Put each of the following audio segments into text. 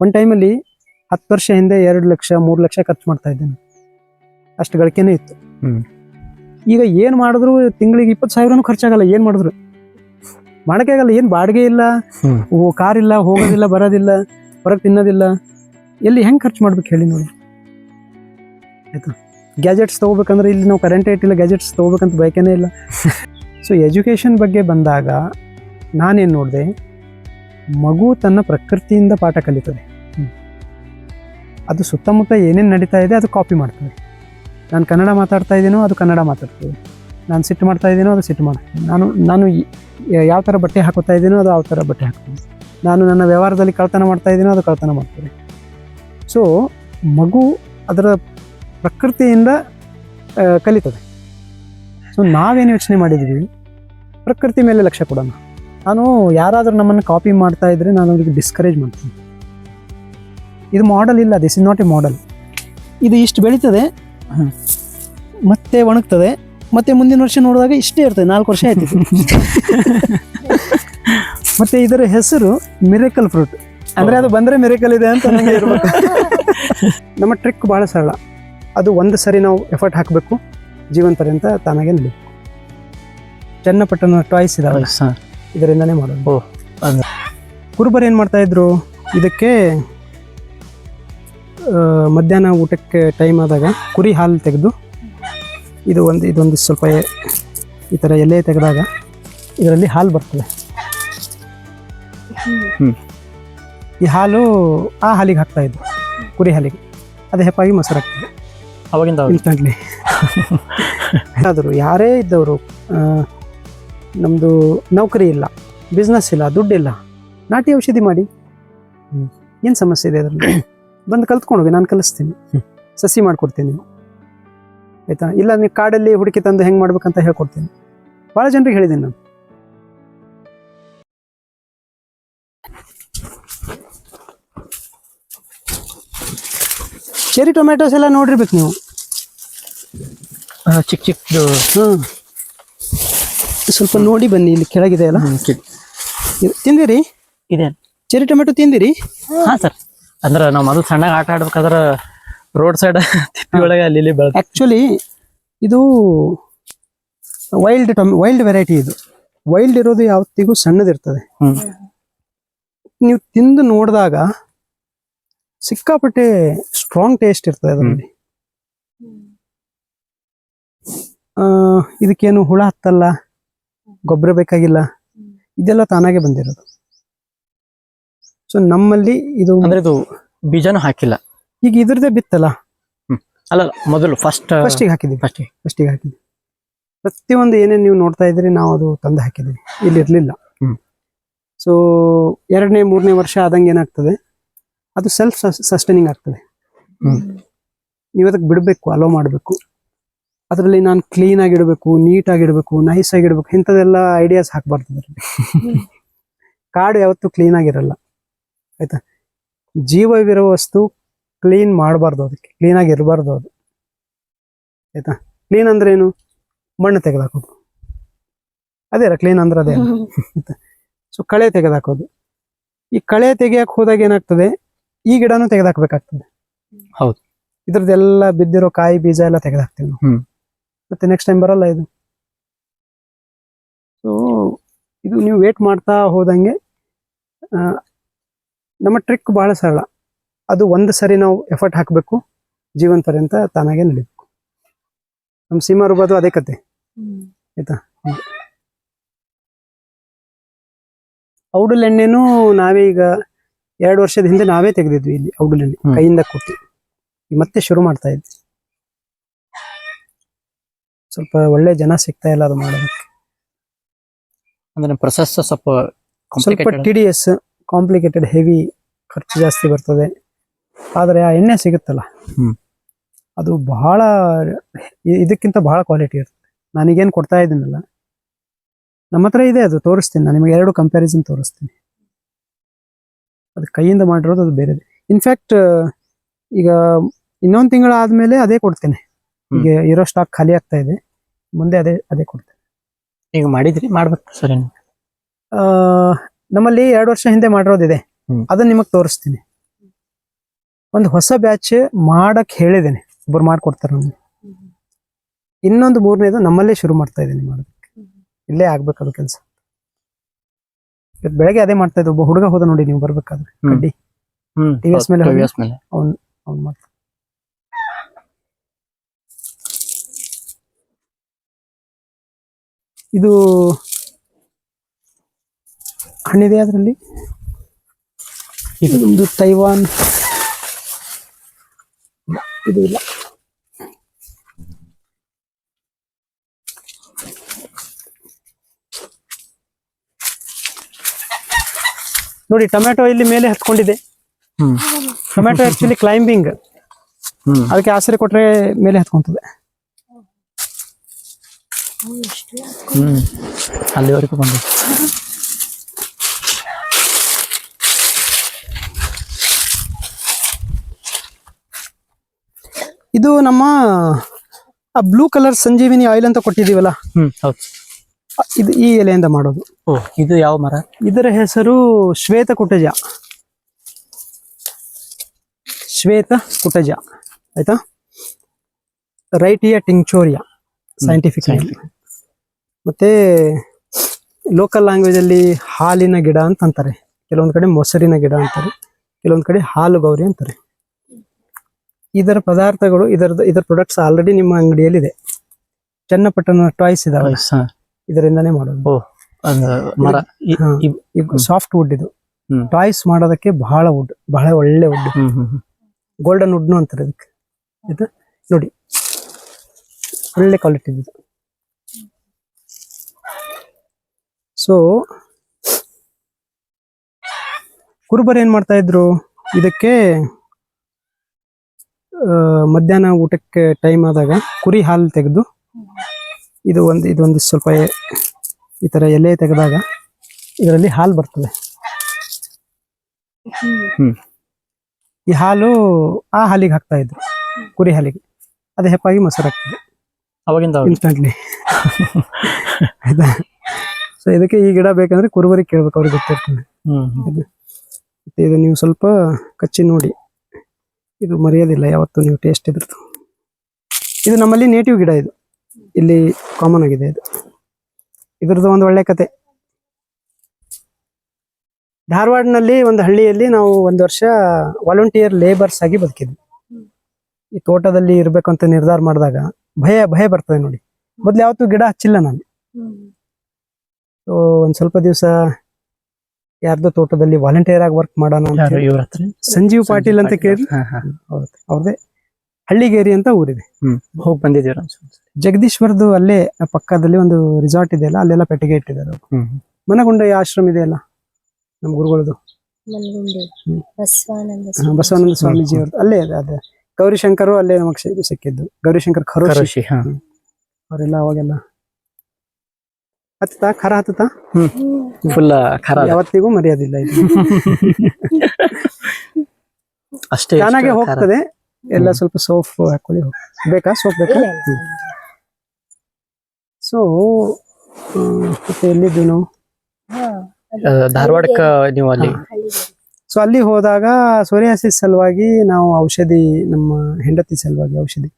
ಒಂದು ಟೈಮಲ್ಲಿ ಹತ್ತು ವರ್ಷ ಹಿಂದೆ ಎರಡು ಲಕ್ಷ ಮೂರು ಲಕ್ಷ ಖರ್ಚು ಮಾಡ್ತಾ ಇದ್ದೇನೆ. ಅಷ್ಟು ಗಳಿಕೆನೇ ಇತ್ತು. ಈಗ ಏನು ಮಾಡಿದ್ರು ತಿಂಗಳಿಗೆ ಇಪ್ಪತ್ತು ಸಾವಿರನೂ ಖರ್ಚಾಗಲ್ಲ ಏನು ಮಾಡಿದ್ರು? ಮಾಡೋಕೆ ಆಗಲ್ಲ ಏನು ಬಾಡಿಗೆ ಇಲ್ಲ ಓ ಕಾರ್ ಇಲ್ಲ ಹೋಗೋದಿಲ್ಲ ಬರೋದಿಲ್ಲ ಹೊರಗೆ ತಿನ್ನೋದಿಲ್ಲ. ಎಲ್ಲಿ ಹೆಂಗೆ ಖರ್ಚು ಮಾಡ್ಬೇಕು ಹೇಳಿ ನೋಡಿ. ಆಯಿತು? ಗ್ಯಾಜೆಟ್ಸ್ ತೊಗೋಬೇಕಂದ್ರೆ ಇಲ್ಲಿ ನಾವು ಕರೆಂಟ್ ಇಟ್ಟಿಲ್ಲ ಗ್ಯಾಜೆಟ್ಸ್ ತೊಗೋಬೇಕಂತ ಬಯಕೇನೇ ಇಲ್ಲ. ಸೊ ಎಜುಕೇಷನ್ ಬಗ್ಗೆ ಬಂದಾಗ ನಾನೇನು ನೋಡಿದೆ ಮಗು ತನ್ನ ಪ್ರಕೃತಿಯಿಂದ ಪಾಠ ಕಲಿತದೆ. ಅದು ಸುತ್ತಮುತ್ತ ಏನೇನು ನಡೀತಾ ಇದೆ ಅದು ಕಾಪಿ ಮಾಡ್ತದೆ ನಾನು ಕನ್ನಡ ಮಾತಾಡ್ತಾ ಇದ್ದೀನೋ ಅದು ಕನ್ನಡ ಮಾತಾಡ್ತದೆ ನಾನು ಸಿಟ್ಟು ಮಾಡ್ತಾ ಇದ್ದೀನೋ ಅದು ಸಿಟ್ಟು ಮಾಡ್ತೀನಿ ನಾನು ನಾನು ಯಾವ ಥರ ಬಟ್ಟೆ ಹಾಕೋತಾ ಇದ್ದೀನೋ ಅದು ಯಾವ ಥರ ಬಟ್ಟೆ ಹಾಕ್ತೀನಿ. ನಾನು ನನ್ನ ವ್ಯವಹಾರದಲ್ಲಿ ಕಳ್ತನ ಮಾಡ್ತಾ ಇದ್ದೀನೋ ಅದು ಕಳ್ತನ ಮಾಡ್ತದೆ ಸೊ ಮಗು ಅದರ ಪ್ರಕೃತಿಯಿಂದ ಕಲಿತದೆ. ಸೊ ನಾವೇನು ಯೋಚನೆ ಮಾಡಿದ್ವಿ? ಪ್ರಕೃತಿ ಮೇಲೆ ಲಕ್ಷ್ಯ ಕೊಡೋಣ. ನಾನು ಯಾರಾದರೂ ನಮ್ಮನ್ನು ಕಾಪಿ ಮಾಡ್ತಾ ಇದ್ದರೆ ನಾನು ಅವರಿಗೆ ಡಿಸ್ಕರೇಜ್ ಮಾಡ್ತೀನಿ. ಇದು ಮಾಡಲ್ ಇಲ್ಲ this is not a model ಇದು ಇಷ್ಟು ಬೆಳೀತದೆ. ಮತ್ತೆ ಒಣಗ್ತದೆ. ಮತ್ತೆ ಮುಂದಿನ ವರ್ಷ ನೋಡಿದಾಗ ಇಷ್ಟೇ ಇರ್ತದೆ ನಾಲ್ಕು ವರ್ಷ ಆಯ್ತು. ಮತ್ತೆ ಇದರ ಹೆಸರು ಮಿರೇಕಲ್ ಫ್ರೂಟ್ ಅಂದ್ರೆ ಅದು ಬಂದ್ರೆ ಮಿರೇಕಲ್ ಇದೆ ಅಂತ ನನಗೆ ಇರಬೇಕು. ನಮ್ಮ ಟ್ರಿಕ್ ಬಹಳ ಸರಳ. ಅದು ಒಂದು ಸರಿ ನಾವು ಎಫರ್ಟ್ ಹಾಕಬೇಕು ಜೀವನ ಪರ್ಯಂತ ತಾನಾಗೆ ನಡೀಬೇಕು. ಚನ್ನಪಟ್ಟಣ ಟಾಯ್ಸ್ ಇದಾವೆ. ಇದರಿಂದನೇ ಮಾಡೋದು. ಕುರುಬರು ಏನು ಮಾಡ್ತಾ ಇದ್ರು? ಇದಕ್ಕೆ ಮಧ್ಯಾಹ್ನ ಊಟಕ್ಕೆ ಟೈಮ್ ಆದಾಗ ಕುರಿ ಹಾಲು ತೆಗೆದು ಇದು ಒಂದು ಇದೊಂದು ಸ್ವಲ್ಪ ಈ ಥರ ಎಲೆ ತೆಗೆದಾಗ ಇದರಲ್ಲಿ ಹಾಲು ಬರ್ತದೆ. ಈ ಹಾಲು ಆ ಹಾಲಿಗೆ ಹಾಕ್ತಾ ಇದ್ದು ಕುರಿ ಹಾಲಿಗೆ. ಅದು ಹೆಪ್ಪಾಗಿ ಮೊಸರು ಆಗ್ತದೆ ಅವಾಗಿಂದ ಅವಾಗ. ಇನ್ಸ್ಟಂಟ್ಲಿ ಆದರೂ ಯಾರೇ ಇದ್ದವರು ನಮ್ಮದು ನೌಕರಿ ಇಲ್ಲ ಬಿಸ್ನೆಸ್ ಇಲ್ಲ ದುಡ್ಡಿಲ್ಲ ನಾಟಿ ಔಷಧಿ ಮಾಡಿ. ಏನು ಸಮಸ್ಯೆ ಇದೆ ಅದರಲ್ಲಿ? ಬಂದು ಕಲ್ತ್ಕೊಂಡು ಹೋಗಿ ನಾನು ಕಲಿಸ್ತೀನಿ. ಸಸಿ ಮಾಡಿಕೊಡ್ತೀನಿ ಆಯ್ತಾ? ಇಲ್ಲ ನೀವು ಕಾಡಲ್ಲಿ ಹುಡುಕಿ ತಂದು ಹೆಂಗೆ ಮಾಡ್ಬೇಕಂತ ಹೇಳ್ಕೊಡ್ತೀನಿ. ಭಾಳ ಜನರಿಗೆ ಹೇಳಿದ್ದೀನಿ ನಾನು. ಚೆರಿ ಟೊಮೆಟೊಸ್ ಎಲ್ಲ ನೋಡಿರ್ಬೇಕು ನೀವು? ಚಿಕ್ಕ ಚಿಕ್ಕ ಚಿಕ್ಕದು ಹ್ಮ್ ಸ್ವಲ್ಪ ನೋಡಿ ಬನ್ನಿ ಇಲ್ಲಿ ಕೆಳಗಿದೆ ಅಲ್ಲ ತಿಂದಿರಿ? ಇದೆ. ಚೆರಿ ಟೊಮೆಟೊ ತಿಂದಿರಿ? ಹಾ ಸರ್. ಅಂದ್ರ ನಾವು ಮೊದಲು ಸಣ್ಣಗೆ ಆಟ ಆಡ್ಬೇಕಾದ್ರೆ ರೋಡ್ ಸೈಡ್ ತಿಪ್ಪಿ ಒಳಗೆ ಅಲ್ಲಿ ಇಲ್ಲಿ ಆ್ಯಕ್ಚುಲಿ ಆಕ್ಚುಲಿ ಇದು ವೈಲ್ಡ್ ಟೊಮ್ ವೈಲ್ಡ್ ವೆರೈಟಿ ಇದು. ವೈಲ್ಡ್ ಇರೋದು ಯಾವತ್ತಿಗೂ ಸಣ್ಣದಿರ್ತದೆ. ಇರ್ತದೆ ನೀವು ತಿಂದು ನೋಡಿದಾಗ ಸಿಕ್ಕಾಪಟ್ಟೆ ಸ್ಟ್ರಾಂಗ್ ಟೇಸ್ಟ್ ಇರ್ತದೆ ಅದರಲ್ಲಿ. ಆ, ಇದಕ್ಕೇನು ಹುಳ ಹತ್ತಲ್ಲ ಗೊಬ್ಬರ ಬೇಕಾಗಿಲ್ಲ ಇದೆಲ್ಲ ತಾನಾಗೆ ಬಂದಿರೋದು. ಸೊ ನಮ್ಮಲ್ಲಿ ಇದು ಅಂದ್ರೆ ಇದು ಬೀಜನೂ ಹಾಕಿಲ್ಲ. ಈಗ ಇದ್ರದೇ ಬಿತ್ತಲ್ಲ? ಅಲ್ಲ ಅಲ್ಲ, ಮೊದಲು ಫಸ್ಟ್ ಫಸ್ಟಿಗೆ ಹಾಕಿದ್ದೀವಿ. ಫಸ್ಟ್ ಫಸ್ಟಿಗೆ ಹಾಕಿದ್ವಿ ಪ್ರತಿಯೊಂದು ಏನೇನು ನೀವು ನೋಡ್ತಾ ಇದ್ರಿ ನಾವು ಅದು ತಂದು ಹಾಕಿದ್ದೀವಿ. ಇಲ್ಲಿ ಇರಲಿಲ್ಲ. ಸೊ ಎರಡನೇ ಮೂರನೇ ವರ್ಷ ಆದಂಗೆ ಏನಾಗ್ತದೆ? ಅದು ಸೆಲ್ಫ್ ಸಸ್ಟೈನಿಂಗ್ ಆಗ್ತದೆ. ನೀವು ಅದಕ್ಕೆ ಬಿಡಬೇಕು ಅಲೋ ಮಾಡಬೇಕು. ಅದರಲ್ಲಿ ನಾನು ಕ್ಲೀನ್ ಆಗಿಡಬೇಕು ನೀಟ್ ಆಗಿಡಬೇಕು ನೈಸ್ ಆಗಿಡಬೇಕು ಇಂಥದೆಲ್ಲ ಐಡಿಯಾಸ್ ಹಾಕಬಾರ್ದು ಕಾಡು ಯಾವತ್ತೂ ಕ್ಲೀನ್ ಆಗಿರಲ್ಲ. ಆಯ್ತಾ? ಜೀವವಿರುವ ವಸ್ತು ಕ್ಲೀನ್ ಮಾಡಬಾರ್ದು ಅದಕ್ಕೆ. ಕ್ಲೀನ್ ಆಗಿ ಇರಬಾರ್ದು ಅದು. ಆಯ್ತಾ? ಕ್ಲೀನ್ ಅಂದ್ರೆ ಏನು? ಮಣ್ಣು ತೆಗೆದಾಕೋದು. ಅದೇ ಕ್ಲೀನ್ ಅಂದ್ರೆ ಅದೇ ಸೊ ಕಳೆ ತೆಗೆದಾಕೋದು. ಈ ಕಳೆ ತೆಗಿಯಕ್ ಹೋದಾಗ ಏನಾಗ್ತದೆ? ಈ ಗಿಡನೂ ತೆಗೆದಾಕ್ಬೇಕಾಗ್ತದೆ. ಹೌದು. ಇದ್ರದ್ದೆಲ್ಲ ಬಿದ್ದಿರೋ ಕಾಯಿ ಬೀಜ ಎಲ್ಲ ತೆಗೆದಾಕ್ತೀವಿ ನಾವು. ಮತ್ತೆ ನೆಕ್ಸ್ಟ್ ಟೈಮ್ ಬರಲ್ಲ ಇದು. ಸೊ ಇದು ನೀವು ವೇಟ್ ಮಾಡ್ತಾ ಹೋದಂಗೆ ನಮ್ಮ ಟ್ರಿಕ್ ಬಹಳ ಸರಳ. ಅದು ಒಂದು ಸರಿ ನಾವು ಎಫರ್ಟ್ ಹಾಕಬೇಕು ಜೀವನ ಪರ್ಯಂತ ತಾನಾಗೆ ನಡೀಬೇಕು. ನಮ್ಮ ಸೀಮಾ ರುಬಾದು ಅದೇ ಕತೆ. ಔಡಲ್ ಎಣ್ಣೆನೂ ನಾವೇ ಈಗ ಎರಡು ವರ್ಷದ ಹಿಂದೆ ನಾವೇ ತೆಗೆದಿದ್ವಿ ಇಲ್ಲಿ ಔಡಲ್ ಎಣ್ಣೆ ಕೈಯಿಂದ ಕೊಟ್ಟು. ಮತ್ತೆ ಶುರು ಮಾಡ್ತಾ ಇದ್ವಿ. ಸ್ವಲ್ಪ ಒಳ್ಳೆ ಜನ ಸಿಗ್ತಾ ಇಲ್ಲ ಅದು ಮಾಡೋದಕ್ಕೆ. ಅಂದ್ರೆ ಪ್ರೊಸೆಸ್ ಸ್ವಲ್ಪ ಸ್ವಲ್ಪ. T D S complicated heavy ಖರ್ಚು ಜಾಸ್ತಿ ಬರ್ತದೆ. ಆದರೆ ಆ ಎಣ್ಣೆ ಸಿಗುತ್ತಲ್ಲ. ಅದು ಬಹಳ ಇದಕ್ಕಿಂತ ಬಹಳ ಕ್ವಾಲಿಟಿ ಇರ್ತದೆ ನಾನೀಗೇನು ಕೊಡ್ತಾ ಇದ್ದೀನಲ್ಲ? ನಮ್ಮ ಹತ್ರ ಇದೆ ಅದು ತೋರಿಸ್ತೀನಿ ನಾನು ನಿಮಗೆ ಎರಡು ಕಂಪ್ಯಾರಿಸನ್ ತೋರಿಸ್ತೀನಿ. ಅದು ಕೈಯಿಂದ ಮಾಡಿರೋದು ಅದು ಬೇರೆ ಇನ್ಫ್ಯಾಕ್ಟ್ ಈಗ ಇನ್ನೊಂದು ತಿಂಗಳ ಆದಮೇಲೆ ಅದೇ ಕೊಡ್ತೇನೆ. ಈಗ ಇರೋ ಸ್ಟಾಕ್ ಖಾಲಿ ಆಗ್ತಾ ಇದೆ. ಮುಂದೆ ಅದೇ ಅದೇ ಕೊಡ್ತೇನೆ. ಈಗ ಮಾಡಿದ್ರಿ ಮಾಡ್ಬೇಕು ಸರಿ ನಮ್ಮಲ್ಲಿ ಎರಡು ವರ್ಷ ಹಿಂದೆ ಮಾಡಿರೋದಿದೆ. ಅದನ್ನ ನಿಮಗೆ ತೋರಿಸ್ತೀನಿ. ಒಂದು ಹೊಸ ಬ್ಯಾಚ್ ಮಾಡಕ್ ಹೇಳಿದ್ದೇನೆ. ಒಬ್ಬರು ಮಾಡ್ಕೊಡ್ತಾರೆ ನಮ್ಗೆ. ಇನ್ನೊಂದು ಮೂರನೇದು ನಮ್ಮಲ್ಲೇ ಶುರು ಮಾಡ್ತಾ ಇದ್ದೀನಿ ಮಾಡೋದಕ್ಕೆ. ಇಲ್ಲೇ ಆಗ್ಬೇಕು ಅದು ಕೆಲಸ ಬೆಳಗ್ಗೆ ಅದೇ ಮಾಡ್ತಾ ಇದ್ದೆ. ಒಬ್ಬ ಹುಡುಗ ಹೋದ ನೋಡಿ ನೀವು ಬರ್ಬೇಕಾದ್ರೆ. ಕಡ್ಡಿ. ಮೇಲೆ ಹೋಗಿ? TVS ಅವ್ನ್ ಅವ್ನ್ ಮಾಡ್ತಾ. ಇದು ಹಣ್ಣಿದೆ ಅದರಲ್ಲಿ? ಇದೊಂದು ತೈವಾನ್. ಇದು ಇಲ್ಲ. ನೋಡಿ ಟೊಮೆಟೊ ಇಲ್ಲಿ ಮೇಲೆ ಹತ್ಕೊಂಡಿದೆ. ಟೊಮೆಟೊ ಆಕ್ಚುಲಿ ಕ್ಲೈಂಬಿಂಗ್ ಅದಕ್ಕೆ ಆಸರೆ ಕೊಟ್ರೆ ಮೇಲೆ ಹತ್ಕೊಂತದೆ. ಅಲ್ಲಿವರೆಗೂ ಬಂದು ಇದು ನಮ್ಮ ಆ ಬ್ಲೂ ಕಲರ್ ಸಂಜೀವಿನಿ ಆಯಿಲ್ ಅಂತ ಕೊಟ್ಟಿದೀವಲ್ಲ ಹ್ಮ್ ಹೌದು. ಇದು ಈ ಎಲೆಯಿಂದ ಮಾಡೋದು. ಓ ಇದು ಯಾವ ಮರ? ಇದರ ಹೆಸರು ಶ್ವೇತ ಕುಟಜ. ಶ್ವೇತ ಕುಟಜ. ಆಯ್ತಾ? ರೈಟಿಯ ಟಿಂಚೋರಿಯ ಸೈಂಟಿಫಿಕ್ ಮತ್ತೆ ಲೋಕಲ್ ಲ್ಯಾಂಗ್ವೇಜ್ ಅಲ್ಲಿ ಹಾಲಿನ ಗಿಡ ಅಂತ ಅಂತಾರೆ ಕೆಲವೊಂದ್ ಕಡೆ ಮೊಸರಿನ ಗಿಡ ಅಂತಾರೆ ಕೆಲವೊಂದ್ ಕಡೆ ಹಾಲು ಗೌರಿ ಅಂತಾರೆ. ಇದರ ಪದಾರ್ಥಗಳು ಇದರ ಇದರ ಪ್ರೊಡಕ್ಟ್ಸ್ ಆಲ್ರೆಡಿ ನಿಮ್ಮ ಅಂಗಡಿಯಲ್ಲಿ ಇದೆ ಚನ್ನಪಟ್ಟಣ ಟಾಯ್ಸ್ ಇದಾವೆ. ಇದರಿಂದನೇ ಮಾಡೋದು. ಮರ ಸಾಫ್ಟ್ ವುಡ್ ಇದು. ಟಾಯ್ಸ್ ಮಾಡೋದಕ್ಕೆ ಬಹಳ ವುಡ್ ಬಹಳ ಒಳ್ಳೆ ವುಡ್. ಗೋಲ್ಡನ್ ವುಡ್ನು ಅಂತಾರೆ ಅದಕ್ಕೆ. ಆಯ್ತಾ? ನೋಡಿ. ಒಳ್ಳೆ ಕ್ವಾಲಿಟಿ ಇದು. ಸೊ ಕುರುಬರು ಏನ್ ಮಾಡ್ತಾ ಇದ್ರು? ಇದಕ್ಕೆ ಮಧ್ಯಾಹ್ನ ಊಟಕ್ಕೆ ಟೈಮ್ ಆದಾಗ ಕುರಿ ಹಾಲು ತೆಗೆದು ಇದು ಒಂದು ಇದೊಂದು ಸ್ವಲ್ಪ ಈ ಥರ ಎಲೆ ತೆಗೆದಾಗ ಇದರಲ್ಲಿ ಹಾಲು ಬರ್ತದೆ. ಈ ಹಾಲು ಆ ಹಾಲಿಗೆ ಹಾಕ್ತಾ ಇದ್ರು ಕುರಿ ಹಾಲಿಗೆ. ಅದು ಹೆಪ್ಪಾಗಿ ಮೊಸರು ಹಾಕ್ತದೆ ಅವಾಗಿಂದ ಅವಾಗ. ಇನ್ಸ್ಟಂಟ್ಲಿ ಆಯ್ತಾ? ಸೊ ಇದಕ್ಕೆ ಈ ಗಿಡ ಬೇಕಂದ್ರೆ ಕುರುಬರಿಗೆ ಕೇಳ್ಬೇಕು ಅವ್ರಿಗೆ ಗೊತ್ತಿರ್ತದೆ. ಇದು ನೀವು ಸ್ವಲ್ಪ ಕಚ್ಚಿ ನೋಡಿ. ಇದು ಮರೆಯೋದಿಲ್ಲ ಯಾವತ್ತು ನೀವು ಟೇಸ್ಟ್ ಇದ್ರದ್ದು. ಇದು ನಮ್ಮಲ್ಲಿ ನೇಟಿವ್ ಗಿಡ ಇದು. ಇಲ್ಲಿ ಕಾಮನ್ ಆಗಿದೆ ಇದು. ಇದ್ರದ್ದು ಒಂದು ಒಳ್ಳೆ ಕತೆ. ಧಾರವಾಡನಲ್ಲಿ ಒಂದು ಹಳ್ಳಿಯಲ್ಲಿ ನಾವು ಒಂದು ವರ್ಷ ವಾಲಂಟಿಯರ್ ಲೇಬರ್ಸ್ ಆಗಿ ಬದುಕಿದ್ವಿ. ಈ ತೋಟದಲ್ಲಿ ಇರಬೇಕು ಅಂತ ನಿರ್ಧಾರ ಮಾಡಿದಾಗ ಭಯ ಭಯ ಬರ್ತದೆ ನೋಡಿ. ಮೊದ್ಲು ಯಾವತ್ತೂ ಗಿಡ ಹಚ್ಚಿಲ್ಲ ನಾನು. ಸೊ ಒಂದು ಸ್ವಲ್ಪ ದಿವಸ ಯಾರ್ದೋ ತೋಟದಲ್ಲಿ ವಾಲಂಟಿಯರ್ ಆಗಿ ವರ್ಕ್ ಮಾಡೋಣ ಅಂತ ಹೇಳಿ. ಸಂಜೀವ್ ಪಾಟೀಲ್ ಅಂತ ಕೇಳಿ. ಅವ್ರದೇ ಹಳ್ಳಿಗೇರಿ ಅಂತ ಊರಿದೆ. ಹ್ಮ್. ಹೋಗಿ ಬಂದಿದ್ದೀರ ಜಗದೀಶ್ವರದು ಅಲ್ಲೇ ಪಕ್ಕದಲ್ಲಿ ಒಂದು ರಿಸಾರ್ಟ್ ಇದೆಯಲ್ಲ ಅಲ್ಲೆಲ್ಲ ಪೆಟ್ಟಿಗೆ ಇಟ್ಟಿದ್ದಾರೆ ಮನಗುಂಡ ಆಶ್ರಮ ಇದೆಯಲ್ಲ ನಮ್ಮ ಗುರುಗಳದು. ಬಸವಾನಂದ ಸ್ವಾಮೀಜಿ. ಅವ್ರದ್ದು ಅಲ್ಲೇ ಇದೆ ಅದೇ. ಗೌರಿಶಂಕರು ಅಲ್ಲೇ ನಮಗೆ ಸಿಕ್ಕಿದ್ದು. ಗೌರಿಶಂಕರ್ ಖರೋಶಿ ಅವರೆಲ್ಲ ಅವಾಗೆಲ್ಲ ಹತ್ತತಾ ಖರ ಹತ್ತತಾ ಫುಲ್ ಖರ ಅದ. ಯಾವತ್ತಿಗೂ ಮರ್ಯಾದಿಲ್ಲ ಇದು. ಅಷ್ಟೇ ಚೆನ್ನಾಗಿ ಹೋಗ್ತದೆ. ಎಲ್ಲ ಸ್ವಲ್ಪ ಸೋಪ್ ಹಾಕೊಳ್ಳಿ. ಬೇಕಾ? ಸೋಪ್ ಬೇಕಾ. ಸೊ ಮತ್ತೆ ಎಲ್ಲಿದ್ದು ನಾವು? ಧಾರವಾಡಕ್ಕ ನೀವು ಅಲ್ಲಿ? ಸೊ ಅಲ್ಲಿ ಹೋದಾಗ ಸೋರಿಯಾಸಿಸ್ ಸಲುವಾಗಿ ನಾವು ಔಷಧಿ ನಮ್ಮ ಹೆಂಡತಿ ಸಲುವಾಗಿ ಔಷಧಿ.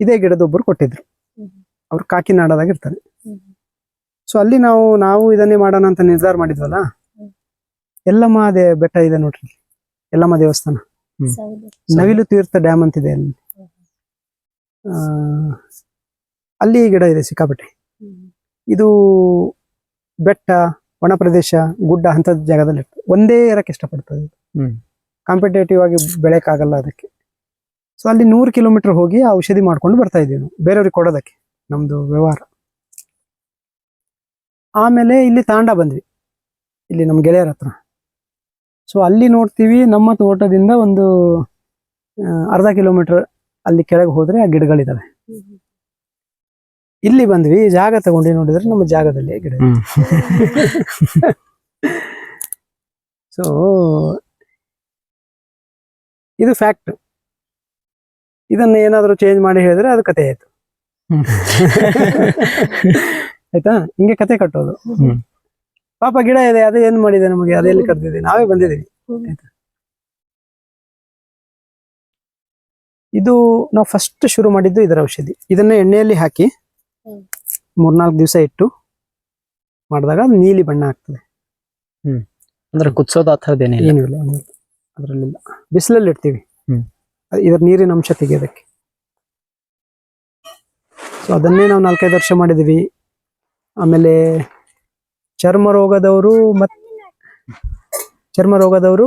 ಇದೇ ಗಿಡದೊಬ್ಬರು ಕೊಟ್ಟಿದ್ರು. ಹ್ಮ್. ಅವ್ರು ಕಾಕಿನಾಡದಾಗ ಇರ್ತಾರೆ ಹ್ಮ್. ಸೊ ಅಲ್ಲಿ ನಾವು ನಾವು ಇದನ್ನೇ ಮಾಡೋಣ ಅಂತ ನಿರ್ಧಾರ ಮಾಡಿದ್ವಲ್ಲ. ಎಲ್ಲಮ್ಮ ಅದೇ ಬೆಟ್ಟ ಇದೆ ನೋಡ್ರಿ. ಎಲ್ಲಮ್ಮ ದೇವಸ್ಥಾನ. ನವಿಲು ತೀರ್ಥ ಡ್ಯಾಮ್ ಅಂತಿದೆ ಅಲ್ಲಿ. ಆ, ಅಲ್ಲಿ ಗಿಡ ಇದೆ ಸಿಕ್ಕಾಪಟ್ಟೆ. ಇದು ಬೆಟ್ಟ ಒಣ ಪ್ರದೇಶ ಗುಡ್ಡ ಅಂತ ಜಾಗದಲ್ಲಿ ಒಂದೇ ಇರಕ್ಕೆ ಇಷ್ಟಪಡ್ತದೆ. ಕಾಂಪಿಟೇಟಿವ್ ಆಗಿ ಬೆಳೆಯಕ್ಕಾಗಲ್ಲ ಅದಕ್ಕೆ. ಸೊ ಅಲ್ಲಿ ನೂರು ಕಿಲೋಮೀಟರ್ ಹೋಗಿ ಆ ಔಷಧಿ ಮಾಡ್ಕೊಂಡು ಬರ್ತಾ ಇದ್ದೀವಿ ನಾವು. ಬೇರೆಯವ್ರಿಗೆ ಕೊಡೋದಕ್ಕೆ ನಮ್ದು ವ್ಯವಹಾರ. ಆಮೇಲೆ ಇಲ್ಲಿ ತಾಂಡ ಬಂದ್ವಿ. ಇಲ್ಲಿ ನಮ್ಮ ಗೆಳೆಯರ ಹತ್ರ. ಸೊ ಅಲ್ಲಿ ನೋಡ್ತೀವಿ ನಮ್ಮ ತೋಟದಿಂದ ಒಂದು ಅರ್ಧ ಕಿಲೋಮೀಟರ್ ಅಲ್ಲಿ ಕೆಳಗೆ ಹೋದ್ರೆ ಆ ಗಿಡಗಳಿದಾವೆ. ಇಲ್ಲಿ ಬಂದ್ವಿ ಜಾಗ ತಗೊಂಡು ನೋಡಿದ್ರೆ ನಮ್ಮ ಜಾಗದಲ್ಲಿ ಗಿಡ. ಸೊ ಇದು ಫ್ಯಾಕ್ಟ್ ಇದನ್ನ ಏನಾದರೂ ಚೇಂಜ್ ಮಾಡಿ ಹೇಳಿದ್ರೆ ಅದು ಕತೆ ಆಯ್ತು. ಆಯ್ತಾ? ಹಿಂಗೆ ಕತೆ ಕಟ್ಟೋದು. ಹ್ಮ್. ಪಾಪ ಗಿಡ ಇದೆ ಅದು ಏನ್ ಮಾಡಿದೆ ನಮಗೆ? ಅದೆಲ್ಲಿ ಕರ್ದಿದೆ ನಾವೇ ಬಂದಿದ್ದೀವಿ. ಆಯ್ತಾ? ಇದು ನಾವು ಫಸ್ಟ್ ಶುರು ಮಾಡಿದ್ದು ಇದರ ಔಷಧಿ. ಇದನ್ನ ಎಣ್ಣೆಯಲ್ಲಿ ಹಾಕಿ ಹ್ಮ್. ಮೂರ್ನಾಲ್ಕು ದಿವಸ ಇಟ್ಟು ಮಾಡಿದಾಗ ನೀಲಿ ಬಣ್ಣ ಆಗ್ತದೆ. ಅಂದ್ರೆ ಕುದಿಸೋದು ಆ ಥರದೇನೆ ಏನಿಲ್ಲ? ಇಲ್ಲ ಏನೂ ಇಲ್ಲ. ಅದರಲ್ಲಿಲ್ಲ. ಬಿಸಿಲಲ್ಲಿ ಇಡ್ತೀವಿ. ಹ್ಮ್. ಇದರ ನೀರಿನ ಅಂಶ ತೆಗೆಯೋದಕ್ಕೆ. ಸೊ ಅದನ್ನೇ ನಾವು ನಾಲ್ಕೈದು ವರ್ಷ ಮಾಡಿದ್ವಿ ಆಮೇಲೆ ಚರ್ಮ ರೋಗದವರು ಮತ್ ಚರ್ಮ ರೋಗದವರು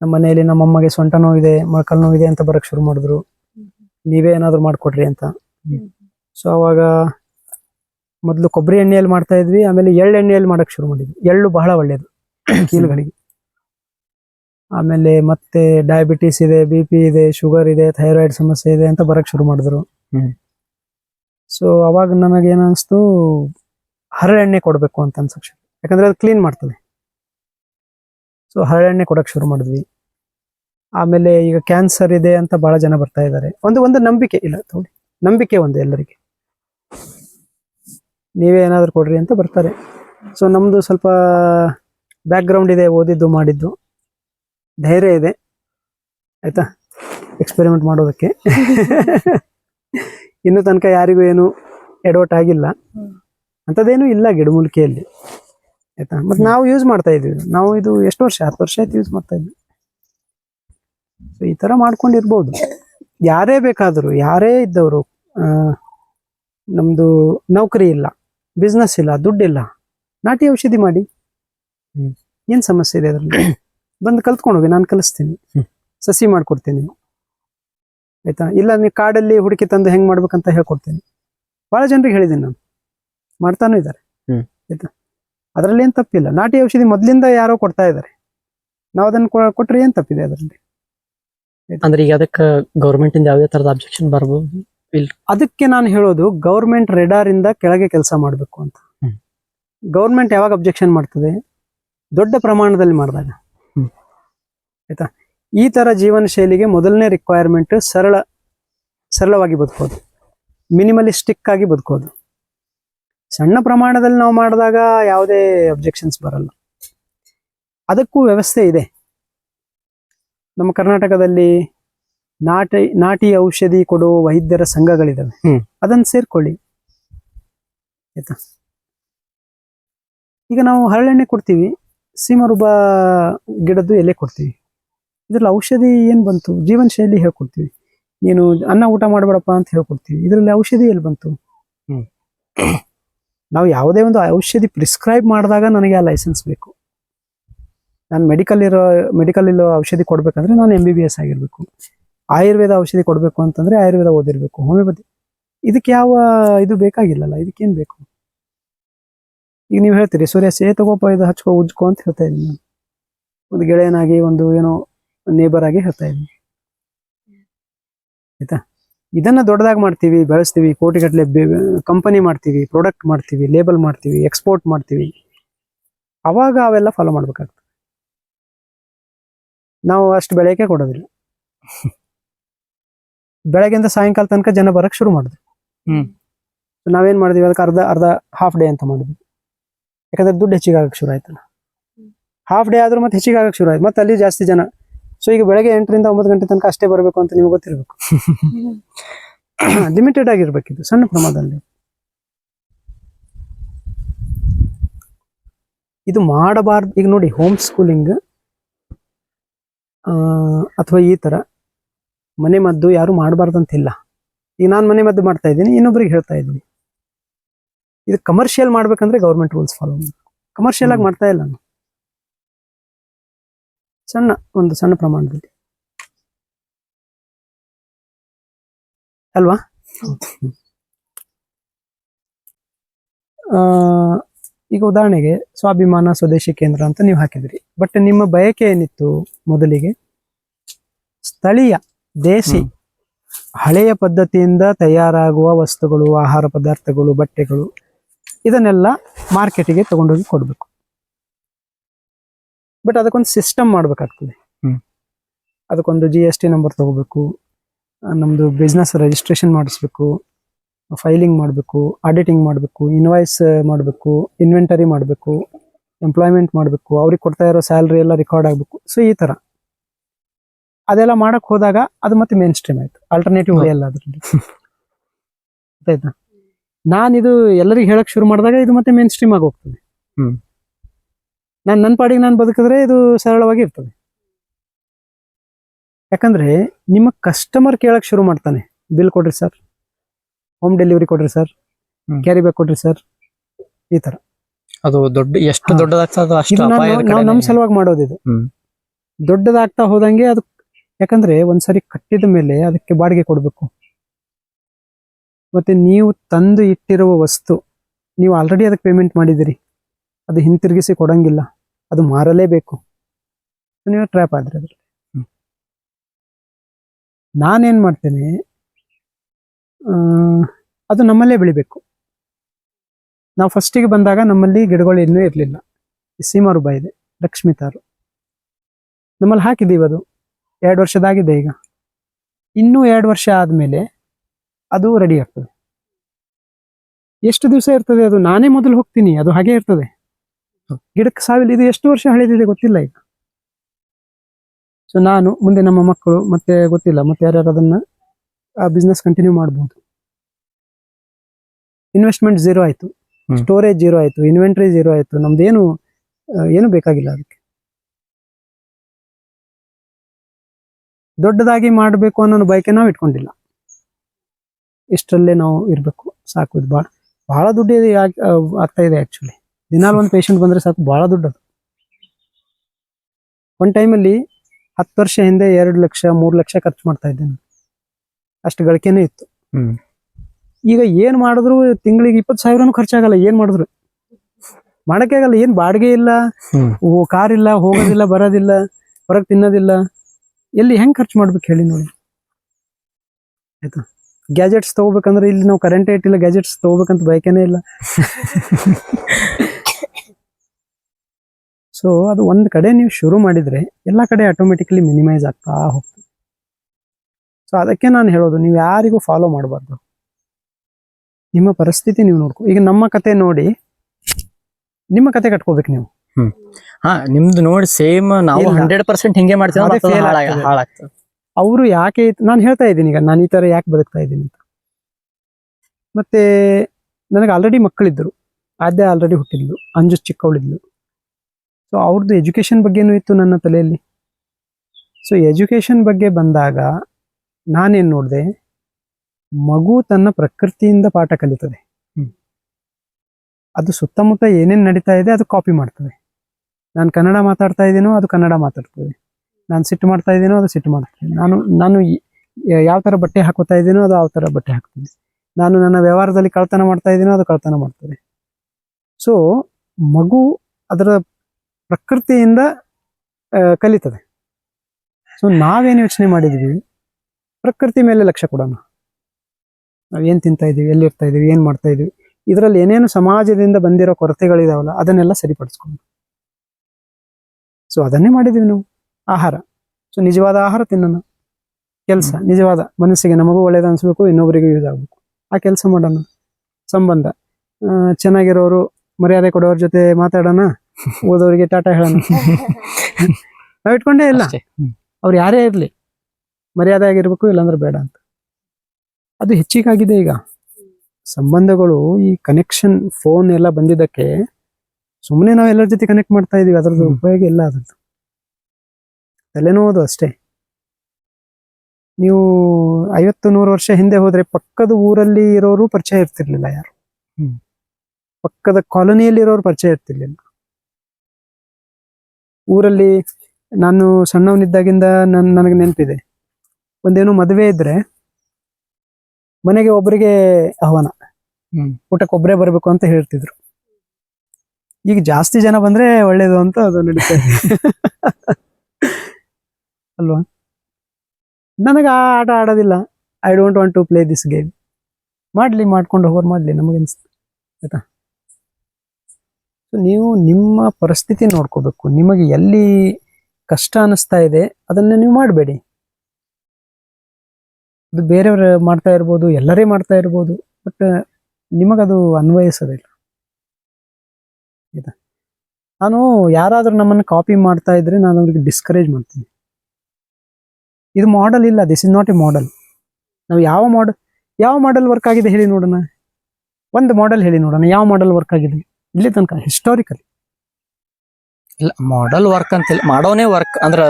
ನಮ್ಮ ಮನೆಯಲ್ಲಿ ನಮ್ಮಮ್ಮಗೆ ಸೊಂಟ ನೋವಿದೆ, ಮೊಳಕಲ್ ನೋವಿದೆ ಅಂತ ಬರಕ್ ಶುರು ಮಾಡಿದ್ರು. ನೀವೇ ಏನಾದ್ರು ಮಾಡ್ಕೊಡ್ರಿ ಅಂತ. ಸೊ ಅವಾಗ ಮೊದಲು ಕೊಬ್ಬರಿ ಎಣ್ಣೆಯಲ್ಲಿ ಮಾಡ್ತಾ ಇದ್ವಿ, ಆಮೇಲೆ ಎಳ್ಳು ಎಣ್ಣೆಯಲ್ಲಿ ಮಾಡಕ್ ಶುರು ಮಾಡಿದ್ವಿ. ಎಳ್ಳು ಬಹಳ ಒಳ್ಳೇದು ಕೀಲುಗಳಿಗೆ. ಆಮೇಲೆ ಮತ್ತೆ ಡಯಾಬಿಟಿಸ್ ಇದೆ ಬಿ ಪಿ ಇದೆ ಶುಗರ್ ಇದೆ ಥೈರಾಯ್ಡ್ ಸಮಸ್ಯೆ ಇದೆ ಅಂತ ಬರಕ್ ಶುರು ಮಾಡಿದ್ರು. ಸೊ ಅವಾಗ ನನಗೆ ಅನಿಸ್ತು ಹರಳೆಣ್ಣೆ ಕೊಡಬೇಕು ಅಂತ ಅನ್ಸಕ್ ಶುರು ಯಾಕಂದ್ರೆ ಅದು ಕ್ಲೀನ್ ಮಾಡ್ತದೆ. ಸೊ ಹರಳೆಣ್ಣೆ ಕೊಡಕ್ ಶುರು ಮಾಡಿದ್ವಿ. ಆಮೇಲೆ ಈಗ ಕ್ಯಾನ್ಸರ್ ಇದೆ ಅಂತ ಬಹಳ ಜನ ಬರ್ತಾ ಇದ್ದಾರೆ. ಒಂದು ಒಂದು ನಂಬಿಕೆ ಇಲ್ಲ ನೋಡಿ ನಂಬಿಕೆ ಒಂದು ಎಲ್ಲರಿಗೆ. ನೀವೇ ಏನಾದ್ರು ಕೊಡ್ರಿ ಅಂತ ಬರ್ತಾರೆ. ಸೊ ನಮ್ದು ಸ್ವಲ್ಪ ಬ್ಯಾಕ್ಗ್ರೌಂಡ್ ಇದೆ, ಓದಿದ್ದು, ಮಾಡಿದ್ದು. ಧೈರ್ಯ ಇದೆ. ಆಯ್ತಾ? ಎಕ್ಸ್ಪೆರಿಮೆಂಟ್ ಮಾಡೋದಕ್ಕೆ. ಇನ್ನು ತನಕ ಯಾರಿಗೂ ಏನು ಎಡವಟ್ ಆಗಿಲ್ಲ. ಅಂಥದ್ದೇನು ಇಲ್ಲ ಗಿಡಮೂಲಿಕೆಯಲ್ಲಿ ಆಯ್ತಾ? ಮತ್ತೆ ನಾವು ಯೂಸ್ ಮಾಡ್ತಾ ಇದೀವಿ. ನಾವು ಇದು ಎಷ್ಟು ವರ್ಷ? ಹತ್ತು ವರ್ಷ ಆಯ್ತು ಯೂಸ್ ಮಾಡ್ತಾ ಇದ್ವಿ. ಸೊ ಈ ತರ ಮಾಡ್ಕೊಂಡಿರ್ಬೋದು. ಯಾರೇ ಬೇಕಾದರೂ ಯಾರೇ ಇದ್ದವರು ನಮ್ದು ನೌಕರಿ ಇಲ್ಲ ಬಿಸ್ನೆಸ್ ಇಲ್ಲ ದುಡ್ಡಿಲ್ಲ ನಾಟಿ ಔಷಧಿ ಮಾಡಿ. ಏನು ಏನ್ ಸಮಸ್ಯೆ ಇದೆ ಅದರಲ್ಲಿ? ಬಂದು ಕಲ್ತ್ಕೊಂಡು ಹೋಗಿ ನಾನು ಕಲಿಸ್ತೀನಿ. ಸಸಿ ಮಾಡ್ಕೊಡ್ತೀನಿ. ಆಯ್ತಾ? ಇಲ್ಲ ನೀವು ಕಾಡಲ್ಲಿ ಹುಡುಕಿ ತಂದು ಹೆಂಗ್ ಮಾಡ್ಬೇಕಂತ ಹೇಳ್ಕೊಡ್ತೀನಿ. ಬಹಳ ಜನರಿಗೆ ಹೇಳಿದ್ದೀನಿ ನಾನು. ಮಾಡ್ತಾನೂ ಇದ್ದಾರೆ. ಆಯ್ತಾ? ಅದರಲ್ಲಿ ಏನು ತಪ್ಪಿಲ್ಲ. ನಾಟಿ ಔಷಧಿ ಮೊದ್ಲಿಂದ ಯಾರೋ ಕೊಡ್ತಾ ಇದ್ದಾರೆ ನಾವು ಅದನ್ನು ಕೊಟ್ಟರೆ ಏನು ತಪ್ಪಿದೆ ಅದರಲ್ಲಿ? ಅಂದ್ರೆ ಈಗ ಅದಕ್ಕೆ ಗೌರ್ಮೆಂಟ್ ಇಂದ ಯಾವುದೇ ತರದ ಅಬ್ಜೆಕ್ಷನ್ ಬರ್ಬೋದು? ಅದಕ್ಕೆ ನಾನು ಹೇಳೋದು ಗೌರ್ಮೆಂಟ್ ರೆಡಾರ್ ಇಂದ ಕೆಳಗೆ ಕೆಲಸ ಮಾಡಬೇಕು ಅಂತ. ಗೌರ್ಮೆಂಟ್ ಯಾವಾಗ ಅಬ್ಜೆಕ್ಷನ್ ಮಾಡ್ತದೆ? ದೊಡ್ಡ ಪ್ರಮಾಣದಲ್ಲಿ ಮಾಡಿದಾಗ. ಹ್ಮ್. ಆಯ್ತಾ? ಈ ತರ ಜೀವನ ಶೈಲಿಗೆ ಮೊದಲನೇ ರಿಕ್ವೈರ್ಮೆಂಟ್ ಸರಳ ಸರಳವಾಗಿ ಬದುಕೋದು. ಮಿನಿಮಲಿಸ್ಟಿಕ್ ಆಗಿ ಬದುಕೋದು. ಸಣ್ಣ ಪ್ರಮಾಣದಲ್ಲಿ ನಾವು ಮಾಡಿದಾಗ ಯಾವುದೇ ಅಬ್ಜೆಕ್ಷನ್ಸ್ ಬರಲ್ಲ. ಅದಕ್ಕೂ ವ್ಯವಸ್ಥೆ ಇದೆ. ನಮ್ಮ ಕರ್ನಾಟಕದಲ್ಲಿ ನಾಟಿ ನಾಟಿ ಔಷಧಿ ಕೊಡುವ ವೈದ್ಯರ ಸಂಘಗಳಿದ್ದಾವೆ ಅದನ್ನು ಅದನ್ನ ಸೇರ್ಕೊಳ್ಳಿ. ಆಯ್ತಾ? ಈಗ ನಾವು ಹರಳೆಣ್ಣೆ ಕೊಡ್ತೀವಿ. ಸೀಮರುಬ ಗಿಡದ್ದು ಎಲೆ ಕೊಡ್ತೀವಿ. ಇದ್ರಲ್ಲಿ ಔಷಧಿ ಏನು ಬಂತು? ಜೀವನ ಶೈಲಿ ಹೇಳ್ಕೊಡ್ತೀವಿ. ನೀನು ಅನ್ನ ಊಟ ಮಾಡಬೇಡಪ್ಪ ಅಂತ ಹೇಳ್ಕೊಡ್ತೀವಿ. ಇದರಲ್ಲಿ ಔಷಧಿ ಎಲ್ಲಿ ಬಂತು. ನಾವು ಯಾವುದೇ ಒಂದು ಔಷಧಿ ಪ್ರಿಸ್ಕ್ರೈಬ್ ಮಾಡಿದಾಗ ನನಗೆ ಆ ಲೈಸೆನ್ಸ್ ಬೇಕು. ನಾನು ಮೆಡಿಕಲ್ ಇರೋ ಮೆಡಿಕಲ್ ಇರೋ ಔಷಧಿ ಕೊಡಬೇಕಂದ್ರೆ ನಾನು ಎಂ ಬಿ ಬಿ ಎಸ್ ಆಗಿರಬೇಕು. ಆಯುರ್ವೇದ ಔಷಧಿ ಕೊಡಬೇಕು ಅಂತಂದ್ರೆ ಆಯುರ್ವೇದ ಓದಿರ್ಬೇಕು ಹೋಮಿಯೋಪತಿ ಇದಕ್ಕೆ ಯಾವ ಇದು ಬೇಕಾಗಿಲ್ಲಲ್ಲ ಇದಕ್ಕೇನು ಬೇಕು? ಈಗ ನೀವು ಹೇಳ್ತೀರಿ ಸೂರ್ಯ ಸೇ ತಗೋಪ ಇದು ಹಚ್ಕೋ ಉಜ್ಕೋ ಅಂತ ಹೇಳ್ತಾ ಇದ್ದೀನಿ ನಾನು. ಒಂದು ಗೆಳೆಯನಾಗಿ ಒಂದು ಏನೋ ನೇಬರ್ ಆಗಿ ಹೇಳ್ತಾ ಇದ್ವಿ. ಆಯ್ತಾ? ಇದನ್ನ ದೊಡ್ಡದಾಗಿ ಮಾಡ್ತೀವಿ ಬೆಳೆಸ್ತೀವಿ ಕೋಟಿಗಟ್ಟಲೆ ಕಂಪನಿ ಮಾಡ್ತೀವಿ ಪ್ರಾಡಕ್ಟ್ ಮಾಡ್ತೀವಿ ಲೇಬಲ್ ಮಾಡ್ತೀವಿ ಎಕ್ಸ್ಪೋರ್ಟ್ ಮಾಡ್ತೀವಿ. ಅವಾಗ ಅವೆಲ್ಲ ಫಾಲೋ ಮಾಡ್ಬೇಕಾಗ್ತದೆ. ನಾವು ಅಷ್ಟು ಬೆಳೆಯಕ್ಕೆ ಕೊಡೋದಿಲ್ಲ. ಬೆಳಗ್ಗೆಯಿಂದ ಸಾಯಂಕಾಲ ತನಕ ಜನ ಬರಕ್ ಶುರು ಮಾಡಿದ್ರು. ಹ್ಮ್. ನಾವೇನ್ ಮಾಡಿದ್ವಿ? ಅದಕ್ಕೆ ಅರ್ಧ ಅರ್ಧ ಹಾಫ್ ಡೇ ಅಂತ ಮಾಡಿದ್ವಿ. ಯಾಕಂದ್ರೆ ದುಡ್ಡು ಹೆಚ್ಚಿಗೆ ಆಗಕ್ಕೆ ಶುರು ಆಯ್ತಲ್ಲ. ಹಾಫ್ ಡೇ ಆದ್ರೂ ಮತ್ತೆ ಹೆಚ್ಚಿಗೆ ಆಗಕ್ಕೆ ಶುರು ಆಯ್ತು. ಮತ್ತೆ ಅಲ್ಲಿ ಜಾಸ್ತಿ ಜನ ಸೊ ಈಗ ಬೆಳಗ್ಗೆ ಎಂಟರಿಂದ ಒಂಬತ್ತು ಗಂಟೆ ತನಕ ಅಷ್ಟೇ ಬರಬೇಕು ಅಂತ ನಿಮ್ಗೆ ಗೊತ್ತಿರಬೇಕು. ಲಿಮಿಟೆಡ್ ಆಗಿರ್ಬೇಕಿದು ಸಣ್ಣ ಪ್ರಮಾಣದಲ್ಲಿ. ಇದು ಮಾಡಬಾರ್ದು ಈಗ ನೋಡಿ ಹೋಮ್ ಸ್ಕೂಲಿಂಗ್ ಅಥವಾ ಈ ತರ ಮನೆ ಮದ್ದು ಯಾರು ಮಾಡಬಾರ್ದಂತಿಲ್ಲ. ಈಗ ನಾನು ಮನೆ ಮದ್ದು ಮಾಡ್ತಾ ಇದ್ದೀನಿ ಇನ್ನೊಬ್ರಿಗೆ ಹೇಳ್ತಾ ಇದ್ದೀನಿ. ಇದು ಕಮರ್ಷಿಯಲ್ ಮಾಡ್ಬೇಕಂದ್ರೆ ಗೌರ್ಮೆಂಟ್ ರೂಲ್ಸ್ ಫಾಲೋ ಮಾಡಬೇಕು. ಕಮರ್ಷಿಯಲ್ ಆಗಿ ಮಾಡ್ತಾ ಇಲ್ಲ ನಾನು. ಸಣ್ಣ ಒಂದು ಸಣ್ಣ ಪ್ರಮಾಣದಲ್ಲಿ. ಅಲ್ವಾ? ಆ, ಈಗ ಉದಾಹರಣೆಗೆ ಸ್ವಾಭಿಮಾನ ಸ್ವದೇಶಿ ಕೇಂದ್ರ ಅಂತ ನೀವು ಹಾಕಿದ್ರಿ. ಬಟ್ ನಿಮ್ಮ ಬಯಕೆ ಏನಿತ್ತು ಮೊದಲಿಗೆ? ಸ್ಥಳೀಯ ದೇಸಿ ಹಳೆಯ ಪದ್ಧತಿಯಿಂದ ತಯಾರಾಗುವ ವಸ್ತುಗಳು ಆಹಾರ ಪದಾರ್ಥಗಳು ಬಟ್ಟೆಗಳು ಇದನ್ನೆಲ್ಲ ಮಾರ್ಕೆಟಿಗೆ ತಗೊಂಡೋಗಿ ಕೊಡಬೇಕು. ಬಟ್ ಅದಕ್ಕೊಂದು ಸಿಸ್ಟಮ್ ಮಾಡಬೇಕಾಗ್ತದೆ. ಹ್ಮ್. ಅದಕ್ಕೊಂದು ಜಿ ಎಸ್ ಟಿ ನಂಬರ್ ತಗೋಬೇಕು ನಮ್ಮದು ಬಿಸ್ನೆಸ್ ರಿಜಿಸ್ಟ್ರೇಷನ್ ಮಾಡಿಸ್ಬೇಕು ಫೈಲಿಂಗ್ ಮಾಡಬೇಕು ಆಡಿಟಿಂಗ್ ಮಾಡಬೇಕು ಇನ್ವಾಯ್ಸ್ ಮಾಡಬೇಕು ಇನ್ವೆಂಟರಿ ಮಾಡಬೇಕು ಎಂಪ್ಲಾಯ್ಮೆಂಟ್ ಮಾಡಬೇಕು ಅವ್ರಿಗೆ ಕೊಡ್ತಾ ಇರೋ ಸ್ಯಾಲ್ರಿ ಎಲ್ಲ ರೆಕಾರ್ಡ್ ಆಗಬೇಕು. ಸೊ ಈ ಥರ ಅದೆಲ್ಲ ಮಾಡಕ್ಕೆ ಹೋದಾಗ ಅದು ಮತ್ತೆ ಮೇನ್ ಸ್ಟ್ರೀಮ್ ಆಯ್ತು. ಆಲ್ಟರ್ನೇಟಿವ್ ವೇ ಅಲ್ಲ ಅದ್ರಲ್ಲಿ. ಗೊತ್ತಾಯ್ತಾ ನಾನಿದು ಎಲ್ಲರಿಗೂ ಹೇಳಕ್ ಶುರು ಮಾಡಿದಾಗ ಇದು ಮತ್ತೆ ಮೇನ್ ಸ್ಟ್ರೀಮ್ ಆಗಿ ಹೋಗ್ತದೆ. ಹ್ಮ್. ನಾನು ನನ್ನ ಪಾಡಿಗೆ ನಾನು ಬದುಕಿದ್ರೆ ಇದು ಸರಳವಾಗಿ ಇರ್ತದೆ. ಯಾಕಂದ್ರೆ ನಿಮ್ಮ ಕಸ್ಟಮರ್ ಕೇಳಕ್ಕೆ ಶುರು ಮಾಡ್ತಾನೆ. ಬಿಲ್ ಕೊಡ್ರಿ ಸರ್ ಹೋಮ್ ಡೆಲಿವರಿ ಕೊಡ್ರಿ ಸರ್. ಕ್ಯಾರಿ ಬ್ಯಾಗ್ ಕೊಡ್ರಿ ಸರ್ ಈ ತರ. ಅದು ದೊಡ್ಡ ಎಷ್ಟು ದೊಡ್ಡದಾಗ್ತದೆ ಅಷ್ಟು ನಾವು ನಮ್ಮ ಸಲುವಾಗಿ ಮಾಡೋದು ಇದು. ಹ್ಮ್. ದೊಡ್ಡದಾಗ್ತಾ ಹೋದಂಗೆ ಅದು ಯಾಕಂದ್ರೆ ಒಂದ್ಸರಿ ಕಟ್ಟಿದ ಮೇಲೆ ಅದಕ್ಕೆ ಬಾಡಿಗೆ ಕೊಡಬೇಕು. ಮತ್ತೆ ನೀವು ತಂದು ಇಟ್ಟಿರುವ ವಸ್ತು ನೀವು ಆಲ್ರೆಡಿ ಅದಕ್ಕೆ ಪೇಮೆಂಟ್ ಮಾಡಿದಿರಿ ಅದು ಹಿಂತಿರುಗಿಸಿ ಕೊಡಂಗಿಲ್ಲ. ಅದು ಮಾರಲೇಬೇಕು. ನೀವು ಟ್ರ್ಯಾಪ್ ಆದ್ರೆ ಅದ್ರಲ್ಲಿ. ನಾನೇನು ಮಾಡ್ತೇನೆ ಅದು ನಮ್ಮಲ್ಲೇ ಬೆಳಿಬೇಕು. ನಾವು ಫಸ್ಟಿಗೆ ಬಂದಾಗ ನಮ್ಮಲ್ಲಿ ಗಿಡಗಳು ಇನ್ನೂ ಇರಲಿಲ್ಲ. ಸೀಮಾರುಬ ಇದೆ ಲಕ್ಷ್ಮಿತಾರು ನಮ್ಮಲ್ಲಿ ಹಾಕಿದ್ದೀವಿ ಅದು. ಎರಡು ವರ್ಷದಾಗಿದೆ ಈಗ. ಇನ್ನೂ ಎರಡು ವರ್ಷ ಆದಮೇಲೆ ಅದು ರೆಡಿ ಆಗ್ತದೆ. ಎಷ್ಟು ದಿವಸ ಇರ್ತದೆ ಅದು? ನಾನೇ ಮೊದಲು ಹೋಗ್ತೀನಿ ಅದು ಹಾಗೆ ಇರ್ತದೆ. ಗಿಡಕ್ಕೆ ಸಾವಿಲ್ಲ. ಇದು ಎಷ್ಟು ವರ್ಷ ಹಳೆದಿದೆ ಗೊತ್ತಿಲ್ಲ ಈಗ. ಸೊ ನಾನು ಮುಂದೆ ನಮ್ಮ ಮಕ್ಕಳು ಮತ್ತೆ ಗೊತ್ತಿಲ್ಲ. ಮತ್ತೆ ಯಾರ್ಯಾರು ಅದನ್ನ ಆ ಬಿಸ್ನೆಸ್ ಕಂಟಿನ್ಯೂ ಮಾಡ್ಬೋದು. ಇನ್ವೆಸ್ಟ್ಮೆಂಟ್ ಜೀರೋ ಆಯ್ತು. ಸ್ಟೋರೇಜ್ ಜೀರೋ ಆಯ್ತು. ಇನ್ವೆಂಟ್ರಿ ಜೀರೋ ಆಯ್ತು. ನಮ್ದೇನು ಏನು ಬೇಕಾಗಿಲ್ಲ ಅದಕ್ಕೆ. ದೊಡ್ಡದಾಗಿ ಮಾಡಬೇಕು ಅನ್ನೋ ಬಯಕೆ ನಾವು ಇಟ್ಕೊಂಡಿಲ್ಲ. ಇಷ್ಟರಲ್ಲೇ ನಾವು ಇರಬೇಕು. ಸಾಕು ಇದು ಭಾಳ ಭಾಳ ದುಡ್ಡು ಆಗ್ತಾ ಇದೆ ಆ್ಯಕ್ಚುಲಿ ದಿನಾಲು ಒಂದು ಪೇಷಂಟ್ ಬಂದರೆ ಸಾಕು ಭಾಳ ದುಡ್ಡು ಅದು. ಒಂದು ಟೈಮಲ್ಲಿ ಹತ್ತು ವರ್ಷ ಹಿಂದೆ ಎರಡು ಲಕ್ಷ ಮೂರು ಲಕ್ಷ ಖರ್ಚು ಮಾಡ್ತಾ ಇದ್ದೆ ನಾನು. ಅಷ್ಟು ಗಳಿಕೆನೇ ಇತ್ತು. ಈಗ ಏನು ಮಾಡಿದ್ರು ತಿಂಗಳಿಗೆ ಇಪ್ಪತ್ತು ಸಾವಿರನೂ ಖರ್ಚಾಗಲ್ಲ ಏನು ಮಾಡಿದ್ರು? ಮಾಡಕ್ಕೆ ಆಗಲ್ಲ ಏನು ಬಾಡಿಗೆ ಇಲ್ಲ. ಕಾರ್ ಇಲ್ಲ ಹೋಗೋದಿಲ್ಲ ಬರೋದಿಲ್ಲ ಹೊರಗೆ ತಿನ್ನೋದಿಲ್ಲ. ಎಲ್ಲಿ ಹೆಂಗ್ ಖರ್ಚು ಮಾಡ್ಬೇಕು ಹೇಳಿ ನೋಡಿ. ಆಯ್ತಾ? ಗ್ಯಾಜೆಟ್ಸ್ ತಗೋಬೇಕಂದ್ರೆ ಇಲ್ಲಿ ನಾವು ಕರೆಂಟ್ ಇಟ್ಟಿಲ್ಲ ಗ್ಯಾಜೆಟ್ಸ್ ತಗೋಬೇಕಂತ ಬಯಕೆನೇ ಇಲ್ಲ. ಸೊ ಅದು ಒಂದು ಕಡೆ ನೀವು ಶುರು ಮಾಡಿದ್ರೆ ಎಲ್ಲ ಕಡೆ ಆಟೋಮೆಟಿಕಲಿ ಮಿನಿಮೈಸ್ ಆಗ್ತಾ ಹೋಗ್ತದೆ. ಸೊ ಅದಕ್ಕೆ ನಾನು ಹೇಳೋದು ನೀವು ಯಾರಿಗೂ ಫಾಲೋ ಮಾಡಬಾರ್ದು. ನಿಮ್ಮ ಪರಿಸ್ಥಿತಿ ನೀವು ನೋಡ್ಕೊ ಈಗ ನಮ್ಮ ಕತೆ ನೋಡಿ ನಿಮ್ಮ ಕತೆ ಕಟ್ಕೋಬೇಕು ನೀವು. ಹಾ ನಿಮ್ದು ನೋಡಿ ಸೇಮ್ ನಾವು. ಹಂಡ್ರೆಡ್ ಪರ್ಸೆಂಟ್ ಹಿಂಗೆ ಮಾಡ್ತೀವಿ ಅವರು ಯಾಕೆ ನಾನು ಹೇಳ್ತಾ ಇದ್ದೀನಿ ಈಗ ನಾನು ಈ ತರ ಯಾಕೆ ಬದುಕ್ತಾ ಇದ್ದೀನಿ ಅಂತ. ಮತ್ತೆ ನನಗೆ ಆಲ್ರೆಡಿ ಮಕ್ಕಳಿದ್ರು. ಆದ್ಯ ಆಲ್ರೆಡಿ ಹುಟ್ಟಿದ್ಲು. ಅಂಜು ಚಿಕ್ಕವಳಿದ್ಲು. ಸೊ ಅವ್ರದ್ದು ಎಜುಕೇಶನ್ ಬಗ್ಗೆನೂ ಇತ್ತು ನನ್ನ ತಲೆಯಲ್ಲಿ. ಸೊ ಎಜುಕೇಷನ್ ಬಗ್ಗೆ ಬಂದಾಗ ನಾನೇನು ನೋಡಿದೆ? ಮಗು ತನ್ನ ಪ್ರಕೃತಿಯಿಂದ ಪಾಠ ಕಲಿತದೆ. ಅದು ಸುತ್ತಮುತ್ತ ಏನೇನು ನಡೀತಾ ಇದೆ, ಅದು ಕಾಪಿ ಮಾಡ್ತದೆ. ನಾನು ಕನ್ನಡ ಮಾತಾಡ್ತಾ ಇದ್ದೀನೋ, ಅದು ಕನ್ನಡ ಮಾತಾಡ್ತದೆ. ನಾನು ಸಿಟ್ಟು ಮಾಡ್ತಾ ಇದ್ದೀನೋ, ಅದು ಸಿಟ್ಟು ಮಾಡ್ತದೆ. ನಾನು ನಾನು ಯಾವ ಥರ ಬಟ್ಟೆ ಹಾಕೋತಾ ಇದ್ದೀನೋ, ಅದು ಯಾವ ಥರ ಬಟ್ಟೆ ಹಾಕ್ತದೆ ನಾನು ನನ್ನ ವ್ಯವಹಾರದಲ್ಲಿ ಕಳ್ತನ ಮಾಡ್ತಾ ಇದ್ದೀನೋ, ಅದು ಕಳ್ತನ ಮಾಡ್ತದೆ. ಸೊ ಮಗು ಅದರ ಪ್ರಕೃತಿಯಿಂದ ಕಲಿತದೆ. ಸೊ ನಾವೇನು ಯೋಚನೆ ಮಾಡಿದ್ವಿ? ಪ್ರಕೃತಿ ಮೇಲೆ ಲಕ್ಷ್ಯ ಕೊಡೋಣ. ನಾವು ಏನು ತಿಂತಾ ಇದ್ದೀವಿ ಎಲ್ಲಿರ್ತಾ ಇದ್ದೀವಿ ಏನು ಮಾಡ್ತಾ ಇದ್ದೀವಿ ಇದರಲ್ಲಿ ಏನೇನು ಸಮಾಜದಿಂದ ಬಂದಿರೋ ಕೊರತೆಗಳಿದಾವಲ್ಲ, ಅದನ್ನೆಲ್ಲ ಸರಿಪಡಿಸ್ಕೊಂಡು ಸೊ ಅದನ್ನೇ ಮಾಡಿದ್ವಿ ನಾವು. ಆಹಾರ. ಸೊ ನಿಜವಾದ ಆಹಾರ ತಿನ್ನೋಣ. ಕೆಲಸ, ನಿಜವಾದ. ಮನಸ್ಸಿಗೆ ನಮಗೂ ಒಳ್ಳೇದು ಅನ್ಸ್ಬೇಕು ಇನ್ನೊಬ್ಬರಿಗೂ ಯೂಸ್ ಆಗಬೇಕು. ಆ ಕೆಲಸ ಮಾಡೋಣ. ಸಂಬಂಧ. ಚೆನ್ನಾಗಿರೋರು ಮರ್ಯಾದೆ ಕೊಡೋರ ಜೊತೆ ಮಾತಾಡೋಣ. ಓದೋರಿಗೆ ಟಾಟಾ ಹೇಳೋಣ. ನಾವು ಇಟ್ಕೊಂಡೇ ಇಲ್ಲ. ಅವ್ರು ಯಾರೇ ಇರಲಿ ಮರ್ಯಾದೆ ಆಗಿರ್ಬೇಕು ಇಲ್ಲಾಂದ್ರೆ ಬೇಡ ಅಂತ. ಅದು ಹೆಚ್ಚಿಗಾಗಿದೆ ಈಗ. ಸಂಬಂಧಗಳು ಈ ಕನೆಕ್ಷನ್ ಫೋನ್ ಎಲ್ಲ ಬಂದಿದ್ದಕ್ಕೆ ಸುಮ್ಮನೆ ನಾವು ಎಲ್ಲರ ಜೊತೆ ಕನೆಕ್ಟ್ ಮಾಡ್ತಾ ಇದೀವಿ. ಅದರದ್ದು ಉಪಯೋಗ ಇಲ್ಲ ಅದ್ರದ್ದು. ತಲೆನೋದು ಅಷ್ಟೇ. ನೀವು ಐವತ್ತು ನೂರು ವರ್ಷ ಹಿಂದೆ ಹೋದ್ರೆ ಪಕ್ಕದ ಊರಲ್ಲಿ ಇರೋರು ಪರಿಚಯ ಇರ್ತಿರ್ಲಿಲ್ಲ ಯಾರು? ಹ್ಮ್. ಪಕ್ಕದ ಕಾಲೋನಿಯಲ್ಲಿ ಇರೋರು ಪರಿಚಯ ಇರ್ತಿರ್ಲಿಲ್ಲ. ಊರಲ್ಲಿ ನಾನು ಸಣ್ಣವನಿದ್ದಾಗಿಂದ ನನ್ ನನಗೆ ನೆನಪಿದೆ. ಒಂದೇನೋ ಮದುವೆ ಇದ್ರೆ ಮನೆಗೆ ಒಬ್ಬರಿಗೆ ಆಹ್ವಾನ. ಊಟಕ್ಕೆ ಒಬ್ಬರೇ ಬರಬೇಕು ಅಂತ ಹೇಳ್ತಿದ್ರು. ಈಗ ಜಾಸ್ತಿ ಜನ ಬಂದ್ರೆ ಒಳ್ಳೇದು ಅಂತ ಅದು ನಡೀತಾ ಇದೆ. ಅಲ್ವಾ? ನನಗೆ ಆ ಆಟ ಆಡೋದಿಲ್ಲ. I don't want to play this game ಮಾಡ್ಲಿ ಮಾಡ್ಕೊಂಡು ಹೋಗೋರು ಮಾಡ್ಲಿ ನಮಗೆ ಅನ್ಸುತ್ತೆ. ಆಯ್ತಾ? ನೀವು ನಿಮ್ಮ ಪರಿಸ್ಥಿತಿ ನೋಡ್ಕೋಬೇಕು. ನಿಮಗೆ ಎಲ್ಲಿ ಕಷ್ಟ ಅನಿಸ್ತಾ ಇದೆ, ಅದನ್ನು ನೀವು ಮಾಡಬೇಡಿ. ಅದು ಬೇರೆಯವರು ಮಾಡ್ತಾ ಇರ್ಬೋದು, ಎಲ್ಲರೇ ಮಾಡ್ತಾ ಇರ್ಬೋದು, ಬಟ್ ನಿಮಗದು ಅನ್ವಯಿಸೋದಿಲ್ಲ. ಆಯ್ತಾ? ನಾನು ಯಾರಾದರೂ ನಮ್ಮನ್ನು ಕಾಪಿ ಮಾಡ್ತಾ ಇದ್ರೆ ನಾನು ಅವ್ರಿಗೆ ಡಿಸ್ಕರೇಜ್ ಮಾಡ್ತೀನಿ. ಇದು ಮಾಡೆಲ್ ಇಲ್ಲ this is not a model ನಾವು ಯಾವ ಮಾಡೆಲ್ ಯಾವ ಮಾಡೆಲ್ ವರ್ಕ್ ಆಗಿದೆ ಹೇಳಿ ನೋಡೋಣ. ಒಂದು ಮಾಡೆಲ್ ಹೇಳಿ ನೋಡೋಣ, ಯಾವ ಮಾಡೆಲ್ ವರ್ಕ್ ಆಗಿದೆ? ಇಲ್ಲಿ ತನಕ ಹಿಸ್ಟಾರಿಕಲಿ ಇಲ್ಲ ಮಾಡಲ್ ವರ್ಕ್ ಅಂತಿಲ್ಲ ಮಾಡೋನೇ ವರ್ಕ್ ಅಂದ್ರ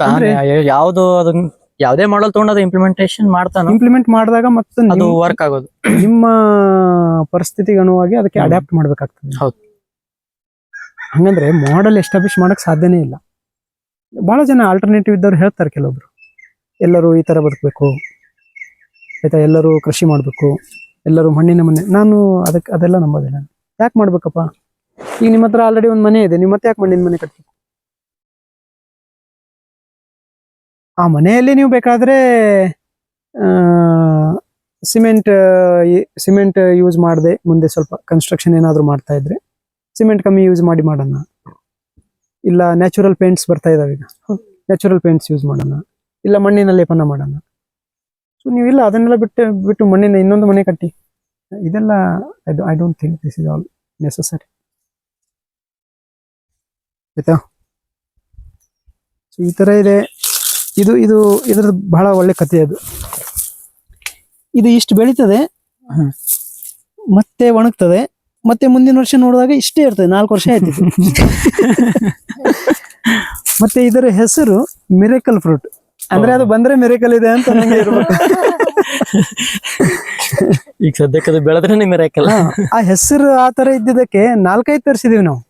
ತಾನೇ ಯಾವ್ದು ಅದನ್ನ ಯಾವ್ದೇ ಮಾಡಲ್ ತಗೊಂಡ್ ಅದು ಇಂಪ್ಲಿಮೆಂಟೇಶನ್ ಮಾಡ್ತಾನ ಇಂಪ್ಲಿಮೆಂಟ್ ಮಾಡಿದಾಗ ಮತ್ತೆ ಅದು ವರ್ಕ್ ಆಗೋದು. ನಿಮ್ಮ ಪರಿಸ್ಥಿತಿಗೆ ಅನುವಾಗಿ ಅದಕ್ಕೆ ಅಡಾಪ್ಟ್ ಅಡ್ಯಾಪ್ಟ್ ಮಾಡ್ಬೇಕಾಗ್ತದೆ. ಹೌದು. ಹಂಗಂದ್ರೆ ಮಾಡೆಲ್ ಎಸ್ಟಾಬ್ಲಿಷ್ ಮಾಡಕ್ ಸಾಧ್ಯನೇ ಇಲ್ಲ. ಬಹಳ ಜನ ಆಲ್ಟರ್ನೇಟಿವ್ ಇದ್ದವ್ರು ಹೇಳ್ತಾರೆ ಕೆಲವೊಬ್ರು. ಎಲ್ಲರೂ ಈ ತರ ಬದುಕಬೇಕು. ಆಯ್ತಾ ಎಲ್ಲರೂ ಕೃಷಿ ಮಾಡಬೇಕು. ಎಲ್ಲರೂ ಮಣ್ಣಿನ ಮನೆ ನಾನು ಅದಕ್ಕೆ ಅದೆಲ್ಲ ನಂಬೋದಿಲ್ಲ ಯಾಕೆ ಮಾಡ್ಬೇಕಪ್ಪ? ಈಗ ನಿಮ್ಮ ಹತ್ರ ಆಲ್ರೆಡಿ ಒಂದು ಮನೆ ಇದೆ ನಿಮ್ಮ ಮತ್ತೆ ಯಾಕೆ ಮಣ್ಣಿನ ಮನೆ ಕಟ್ಬೇಕು ಆ ಮನೆಯಲ್ಲಿ ನೀವು ಬೇಕಾದ್ರೆ ಸಿಮೆಂಟ್ ಸಿಮೆಂಟ್ ಯೂಸ್ ಮಾಡದೆ, ಮುಂದೆ ಸ್ವಲ್ಪ ಕನ್ಸ್ಟ್ರಕ್ಷನ್ ಏನಾದ್ರು ಮಾಡ್ತಾ ಇದ್ರೆ, ಸಿಮೆಂಟ್ ಕಮ್ಮಿ ಯೂಸ್ ಮಾಡಿ ಮಾಡೋಣ. ಇಲ್ಲ ನ್ಯಾಚುರಲ್ ಪೇಂಟ್ಸ್ ಬರ್ತಾ ಇದಾವೆ ಈಗ. ನ್ಯಾಚುರಲ್ ಪೇಂಟ್ಸ್ ಯೂಸ್ ಮಾಡೋಣ. ಇಲ್ಲ ಮಣ್ಣಿನ ಲೇಪನ ಮಾಡೋಣ. ಸೊ ನೀವಿಲ್ಲ, ಅದನ್ನೆಲ್ಲ ಬಿಟ್ಟು ಬಿಟ್ಟು ಮಣ್ಣಿನ ಇನ್ನೊಂದು ಮನೆ ಕಟ್ಟಿ. ಇದೆಲ್ಲ I don't think this is all necessary ಆಯ್ತಾ? ಸೊ ಈ ಥರ ಇದೆ. ಇದು ಇದು, ಇದ್ರದ್ದು ಬಹಳ ಒಳ್ಳೆ ಕಥೆ ಅದು. ಇದು ಇಷ್ಟು ಬೆಳೀತದೆ. ಮತ್ತೆ ಒಣಗ್ತದೆ, ಮತ್ತೆ ಮುಂದಿನ ವರ್ಷ ನೋಡಿದಾಗ ಇಷ್ಟೇ ಇರ್ತದೆ, ನಾಲ್ಕು ವರ್ಷ ಆಯ್ತು ಮತ್ತೆ ಇದರ ಹೆಸರು ಮಿರೇಕಲ್ ಫ್ರೂಟ್. ಅಂದ್ರೆ ಅದು ಬಂದ್ರೆ ಮಿರೇಕಲ್ ಇದೆ ಅಂತ ನನಗೆ ಇರ್ಬೇಕು. ಈಗ ಸದ್ಯಕ್ಕೆ ಅದು ಬೆಳೆದ್ರೆ ನಿಮ್ಮ ರೇಖಲ್ಲ ಆ ಹೆಸರು ಆ ತರ ಇದ್ದಿದ್ದಕ್ಕೆ ನಾಲ್ಕೈದು ತರಿಸಿದೀವಿ ನಾವು.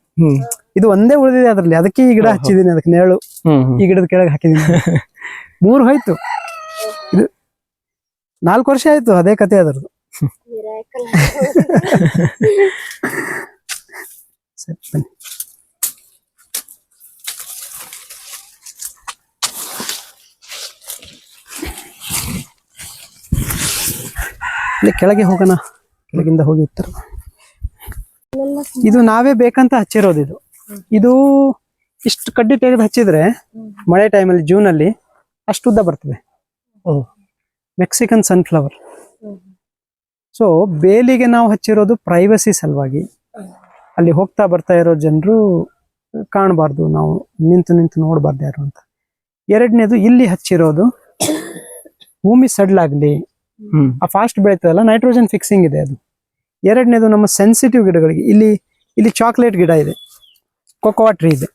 ಇದು ಒಂದೇ ಉಳಿದಿದೆ ಅದ್ರಲ್ಲಿ. ಅದಕ್ಕೆ ಈ ಗಿಡ. ಹಚ್ಚಿದೀನಿ ಅದಕ್ಕೆ ನೆರಳು. ಈ ಗಿಡದ ಕೆಳಗೆ ಹಾಕಿದೀನಿ. ಮೂರು ಹೋಯ್ತು. ಇದು ನಾಲ್ಕು ವರ್ಷ ಆಯ್ತು ಅದೇ ಕತೆ ಅದರದ್ದು. ಸರಿ ಬನ್ನಿ. ಇಲ್ಲಿ ಕೆಳಗೆ ಹೋಗೋಣ. ಕೆಳಗಿಂದ ಹೋಗಿ ಇತ್ತರ ಇದು ನಾವೇ ಬೇಕಂತ ಹಚ್ಚಿರೋದು ಇದು. ಇದು ಇಷ್ಟು ಕಡ್ಡಿ ತೆಗೆದು ಹಚ್ಚಿದ್ರೆ ಮಳೆ ಟೈಮಲ್ಲಿ ಜೂನಲ್ಲಿ ಅಲ್ಲಿ ಅಷ್ಟು ಉದ್ದ ಬರ್ತದೆ. Mexican sunflower. ಸೊ ಬೇಲಿಗೆ ನಾವು ಹಚ್ಚಿರೋದು ಪ್ರೈವಸಿ ಸಲುವಾಗಿ. ಅಲ್ಲಿ ಹೋಗ್ತಾ ಬರ್ತಾ ಇರೋ ಜನರು ಕಾಣಬಾರ್ದು ನಾವು ನಿಂತು ನಿಂತು ನೋಡಬಾರ್ದು ಯಾರು ಅಂತ. ಎರಡನೇದು ಇಲ್ಲಿ ಹಚ್ಚಿರೋದು ಭೂಮಿ ಸಡ್ಲಾಗ್ಲಿ ಆ ಫಾಸ್ಟ್ ಬೆಳೀತದಲ್ಲ ನೈಟ್ರೋಜನ್ ಫಿಕ್ಸಿಂಗ್ ಇದೆ ಅದು. ಎರಡನೇದು ನಮ್ಮ ಸೆನ್ಸಿಟಿವ್ ಗಿಡಗಳಿಗೆ ಇಲ್ಲಿ ಇಲ್ಲಿ ಚಾಕ್ಲೇಟ್ ಗಿಡ ಇದೆ. ಕೊಕೋವಾ ಟ್ರೀ ಇದೆ.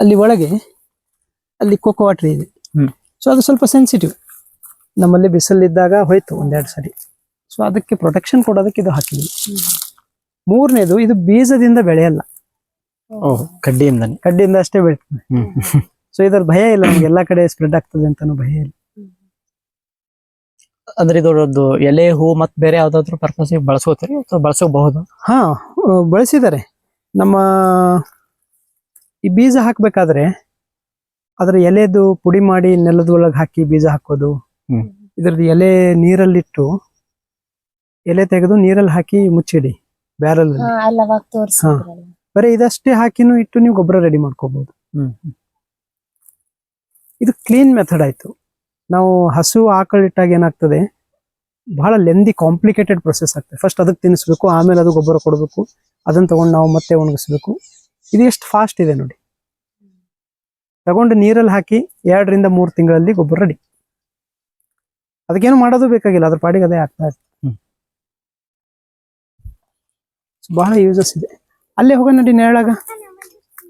ಅಲ್ಲಿ ಒಳಗೆ ಅಲ್ಲಿ ಕೋಕೋವಾ ಟ್ರೀ ಇದೆ. ಸೊ ಅದು ಸ್ವಲ್ಪ ಸೆನ್ಸಿಟಿವ್ ನಮ್ಮಲ್ಲಿ ಬಿಸಿಲಿದ್ದಾಗ ಹೋಯ್ತು ಒಂದೆರಡು ಸರಿ. ಸೊ ಅದಕ್ಕೆ ಪ್ರೊಟೆಕ್ಷನ್ ಕೊಡೋದಕ್ಕೆ ಇದು ಹಾಕಿದ್ವಿ. ಮೂರನೇದು ಇದು ಬೀಜದಿಂದ ಬೆಳೆಯಲ್ಲ. ಓ ಕಡ್ಡಿಯಿಂದನೇ? ಕಡ್ಡಿಯಿಂದ ಅಷ್ಟೇ ಬೆಳೀತದೆ. ಸೊ ಇದ್ರ ಭಯ ಇಲ್ಲ ನಮ್ಗೆ ಎಲ್ಲಾ ಕಡೆ ಸ್ಪ್ರೆಡ್ ಆಗ್ತದೆ ಅಂತಾನು ಭಯ ಇಲ್ಲ. ಅಂದ್ರೆ ಇದರದ್ದು ಎಲೆ ಹೂ ಮತ್ ಬೇರೆ ಯಾವ್ದಾದ್ರು ಪರ್ಪಸ್ ಬಳಸ್ಕೋತೀರಿ ಅಥವಾ ಬಳಸಬಹುದು ಹಾ ಬಳಸಿದ್ದಾರೆ. ನಮ್ಮ ಈ ಬೀಜ ಹಾಕ್ಬೇಕಾದ್ರೆ ಅದ್ರ ಎಲೆದು ಪುಡಿ ಮಾಡಿ ನೆಲದ ಒಳಗೆ ಹಾಕಿ ಬೀಜ ಹಾಕೋದು. ಹ್ಮ್. ಇದ್ರದ್ದು ಎಲೆ ನೀರಲ್ಲಿಟ್ಟು ಎಲೆ ತೆಗೆದು ನೀರಲ್ಲಿ ಹಾಕಿ ಮುಚ್ಚಿಡಿ ಬ್ಯಾರಲ್ ಹಾ ಬರೀ ಇದಷ್ಟೇ ಹಾಕಿನೂ ಇಟ್ಟು ನೀವು ಗೊಬ್ಬರ ರೆಡಿ ಮಾಡ್ಕೋಬಹುದು ಹ್ಮ್. ಇದು ಕ್ಲೀನ್ ಮೆಥಡ್ ಆಯ್ತು. ನಾವು ಹಸು ಆಕಳು ಇಟ್ಟಾಗ ಏನಾಗ್ತದೆ? ಬಹಳ ಲೆಂದಿ ಕಾಂಪ್ಲಿಕೇಟೆಡ್ ಪ್ರೊಸೆಸ್ ಆಗ್ತದೆ. ಫಸ್ಟ್ ಅದಕ್ಕೆ ತಿನ್ನಿಸ್ಬೇಕು ಆಮೇಲೆ ಅದು ಗೊಬ್ಬರ ಕೊಡಬೇಕು. ಅದನ್ನ ತಗೊಂಡು ನಾವು ಮತ್ತೆ ಒಣಗಿಸ್ಬೇಕು. ಇದು ಎಷ್ಟು ಫಾಸ್ಟ್ ಇದೆ ನೋಡಿ. ತಗೊಂಡು ನೀರಲ್ಲಿ ಹಾಕಿ ಎರಡರಿಂದ ಮೂರು ತಿಂಗಳಲ್ಲಿ ಗೊಬ್ಬರ ರೆಡಿ ಅದಕ್ಕೇನು ಮಾಡೋದು ಬೇಕಾಗಿಲ್ಲ. ಅದ್ರ ಪಾಡಿಗೆ ಅದೇ ಆಗ್ತಾ ಇರ್ತದೆ. ಹ್ಮ್. ಬಹಳ ಯೂಸಸ್ ಇದೆ. ಅಲ್ಲೇ ಹೋಗೋಣ ನೋಡಿ ನೆರಳಾಗ.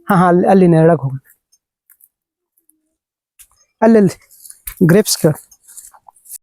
ಹಾ ಹಾ ಅಲ್ಲಿ ಅಲ್ಲಿ ನೆರಳಾಗ ಹೋಗೋಣ ಅಲ್ಲಲ್ಲಿ ಗ್ರೇಪ್ಸ್